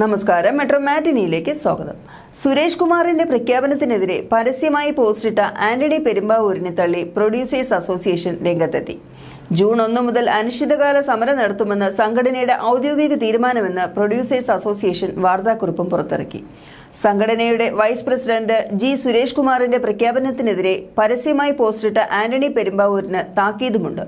നമസ്കാരം. മെട്രോ മാറ്റിനിയിലേക്ക് സ്വാഗതം. സുരേഷ് കുമാറിന്റെ പ്രഖ്യാപനത്തിനെതിരെ പരസ്യമായി പോസ്റ്റിട്ട ആന്റണി പെരുമ്പാവൂരിനെ തള്ളി പ്രൊഡ്യൂസേഴ്സ് അസോസിയേഷൻ രംഗത്തെത്തി. ജൂൺ ഒന്ന് മുതൽ അനിശ്ചിതകാല സമരം നടത്തുമെന്ന് സംഘടനയുടെ ഔദ്യോഗിക തീരുമാനമെന്ന് പ്രൊഡ്യൂസേഴ്സ് അസോസിയേഷൻ വാർത്താക്കുറിപ്പും പുറത്തിറക്കി. സംഘടനയുടെ വൈസ് പ്രസിഡന്റ് ജി സുരേഷ് കുമാറിന്റെ പ്രഖ്യാപനത്തിനെതിരെ പരസ്യമായി പോസ്റ്റിട്ട ആന്റണി പെരുമ്പാവൂരിന് താക്കീതുമുണ്ട്.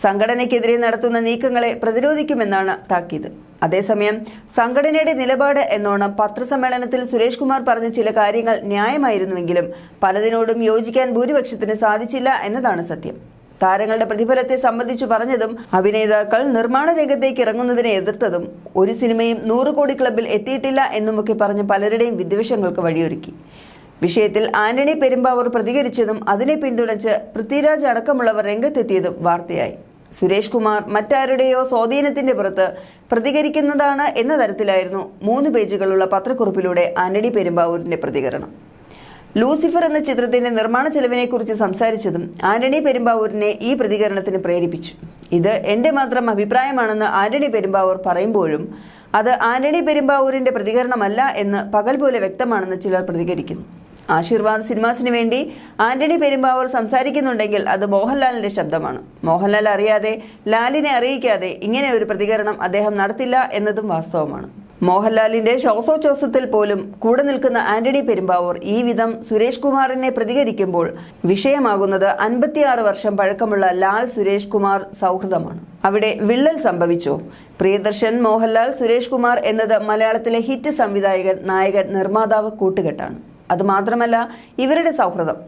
സംഘടനയ്ക്കെതിരെ നടത്തുന്ന നീക്കങ്ങളെ പ്രതിരോധിക്കുമെന്നാണ് താക്കീത്. അതേസമയം സംഘടനയുടെ നിലപാട് എന്നോണം പത്രസമ്മേളനത്തിൽ സുരേഷ് കുമാർ പറഞ്ഞ ചില കാര്യങ്ങൾ ന്യായമായിരുന്നുവെങ്കിലും പലതിനോടും യോജിക്കാൻ ഭൂരിപക്ഷത്തിന് സാധിച്ചില്ല എന്നതാണ് സത്യം. താരങ്ങളുടെ പ്രതിഫലത്തെ സംബന്ധിച്ചു പറഞ്ഞതും അഭിനേതാക്കൾ നിർമ്മാണ രംഗത്തേക്ക് ഇറങ്ങുന്നതിനെ എതിർത്തതും ഒരു സിനിമയും നൂറ് കോടി ക്ലബിൽ എത്തിയിട്ടില്ല എന്നുമൊക്കെ പറഞ്ഞ് പലരുടെയും വിദ്വേഷങ്ങൾക്ക് വഴിയൊരുക്കി. വിഷയത്തിൽ ആന്റണി പെരുമ്പാവൂർ പ്രതികരിച്ചതും അതിനെ പിന്തുണച്ച് പൃഥ്വിരാജ് അടക്കമുള്ളവർ രംഗത്തെത്തിയതും വാർത്തയായി. സുരേഷ് കുമാർ മറ്റാരുടെയോ സ്വാധീനത്തിന്റെ പുറത്ത് പ്രതികരിക്കുന്നതാണ് എന്ന തരത്തിലായിരുന്നു മൂന്ന് പേജുകളുള്ള പത്രക്കുറിപ്പിലൂടെ ആന്റണി പെരുമ്പാവൂരിന്റെ പ്രതികരണം. ലൂസിഫർ എന്ന ചിത്രത്തിന്റെ നിർമ്മാണ ചെലവിനെക്കുറിച്ച് സംസാരിച്ചതും ആന്റണി പെരുമ്പാവൂരിനെ ഈ പ്രതികരണത്തിന് പ്രേരിപ്പിച്ചു. ഇത് എന്റെ മാത്രം അഭിപ്രായമാണെന്ന് ആന്റണി പെരുമ്പാവൂർ പറയുമ്പോഴും അത് ആന്റണി പെരുമ്പാവൂരിന്റെ പ്രതികരണമല്ല എന്ന് പകൽ പോലെ വ്യക്തമാണെന്ന് ചിലർ പ്രതികരിക്കുന്നു. ആശീർവാദ് സിനിമാസിന് വേണ്ടി ആന്റണി പെരുമ്പാവൂർ സംസാരിക്കുന്നുണ്ടെങ്കിൽ അത് മോഹൻലാലിന്റെ ശബ്ദമാണ്. മോഹൻലാൽ അറിയാതെ ലാലിനെ അറിയിക്കാതെ ഇങ്ങനെ ഒരു പ്രതികരണം അദ്ദേഹം നടത്തില്ല എന്നതും വാസ്തവമാണ്. മോഹൻലാലിന്റെ ശ്വാസോച്ഛ്വാസത്തിൽ പോലും കൂടെ നിൽക്കുന്ന ആന്റണി പെരുമ്പാവൂർ ഈ വിധം സുരേഷ് കുമാറിനെ പ്രതികരിക്കുമ്പോൾ വിഷയമാകുന്നത് അൻപത്തിയാറ് വർഷം പഴക്കമുള്ള ലാൽ സുരേഷ് കുമാർ സൗഹൃദമാണ്. അവിടെ വിള്ളൽ സംഭവിച്ചു. പ്രിയദർശൻ മോഹൻലാൽ സുരേഷ് കുമാർ എന്നത് മലയാളത്തിലെ ഹിറ്റ് സംവിധായകൻ നായകൻ നിർമ്മാതാവ് കൂട്ടുകെട്ടാണ്. അതുമാത്രമല്ല ഇവരുടെ സൗഹൃദം.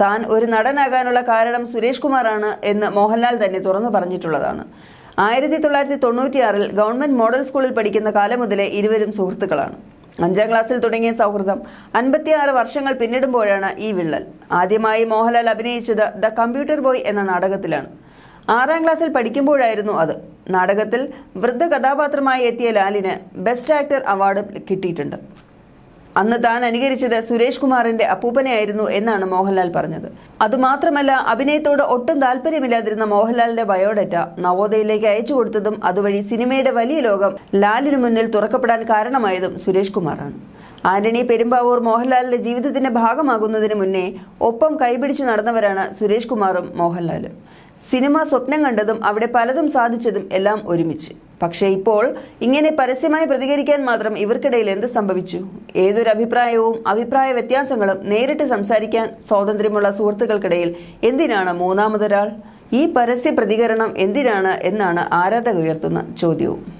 താൻ ഒരു നടനാകാനുള്ള കാരണം സുരേഷ് കുമാറാണ് എന്ന് മോഹൻലാൽ തന്നെ തുറന്നു പറഞ്ഞിട്ടുള്ളതാണ്. ആയിരത്തി തൊള്ളായിരത്തി തൊണ്ണൂറ്റിയാറിൽ ഗവൺമെന്റ് മോഡൽ സ്കൂളിൽ പഠിക്കുന്ന കാലം മുതലേ ഇരുവരും സുഹൃത്തുക്കളാണ്. അഞ്ചാം ക്ലാസ്സിൽ തുടങ്ങിയ സൗഹൃദം അൻപത്തിയാറ് വർഷങ്ങൾ പിന്നിടുമ്പോഴാണ് ഈ വിള്ളൽ. ആദ്യമായി മോഹൻലാൽ അഭിനയിച്ചത് ദ കമ്പ്യൂട്ടർ ബോയ് എന്ന നാടകത്തിലാണ്. ആറാം ക്ലാസ്സിൽ പഠിക്കുമ്പോഴായിരുന്നു അത്. നാടകത്തിൽ വൃദ്ധ കഥാപാത്രമായി എത്തിയ ലാലിന് ബെസ്റ്റ് ആക്ടർ അവാർഡ് കിട്ടിയിട്ടുണ്ട്. അന്ന് താൻ അനുകരിച്ചത് സുരേഷ് കുമാറിന്റെ അപ്പൂപ്പനെയായിരുന്നു എന്നാണ് മോഹൻലാൽ പറഞ്ഞത്. അതുമാത്രമല്ല അഭിനയത്തോട് ഒട്ടും താല്പര്യമില്ലാതിരുന്ന മോഹൻലാലിന്റെ ബയോഡേറ്റ നവോദയയിലേക്ക് അയച്ചു കൊടുത്തതും അതുവഴി സിനിമയുടെ വലിയ ലോകം ലാലിന് മുന്നിൽ തുറക്കപ്പെടാൻ കാരണമായതും സുരേഷ് കുമാറാണ്. ആന്റണി പെരുമ്പാവൂർ മോഹൻലാലിന്റെ ജീവിതത്തിന്റെ ഭാഗമാകുന്നതിന് മുന്നേ ഒപ്പം കൈപിടിച്ചു നടന്നവരാണ് സുരേഷ് കുമാറും മോഹൻലാലും. സിനിമ സ്വപ്നം കണ്ടതും അവിടെ പലതും സാധിച്ചതും എല്ലാം ഒരുമിച്ച്. പക്ഷേ ഇപ്പോൾ ഇങ്ങനെ പരസ്യമായി പ്രതികരിക്കാൻ മാത്രം ഇവർക്കിടയിൽ എന്ത് സംഭവിച്ചു? ഏതൊരു അഭിപ്രായവും അഭിപ്രായ വ്യത്യാസങ്ങളും നേരിട്ട് സംസാരിക്കാൻ സ്വാതന്ത്ര്യമുള്ള സുഹൃത്തുക്കൾക്കിടയിൽ എന്തിനാണ് മൂന്നാമതൊരാൾ? ഈ പരസ്യ പ്രതികരണം എന്തിനാണ് എന്നാണ് ആരാധക ഉയർത്തുന്ന ചോദ്യവും.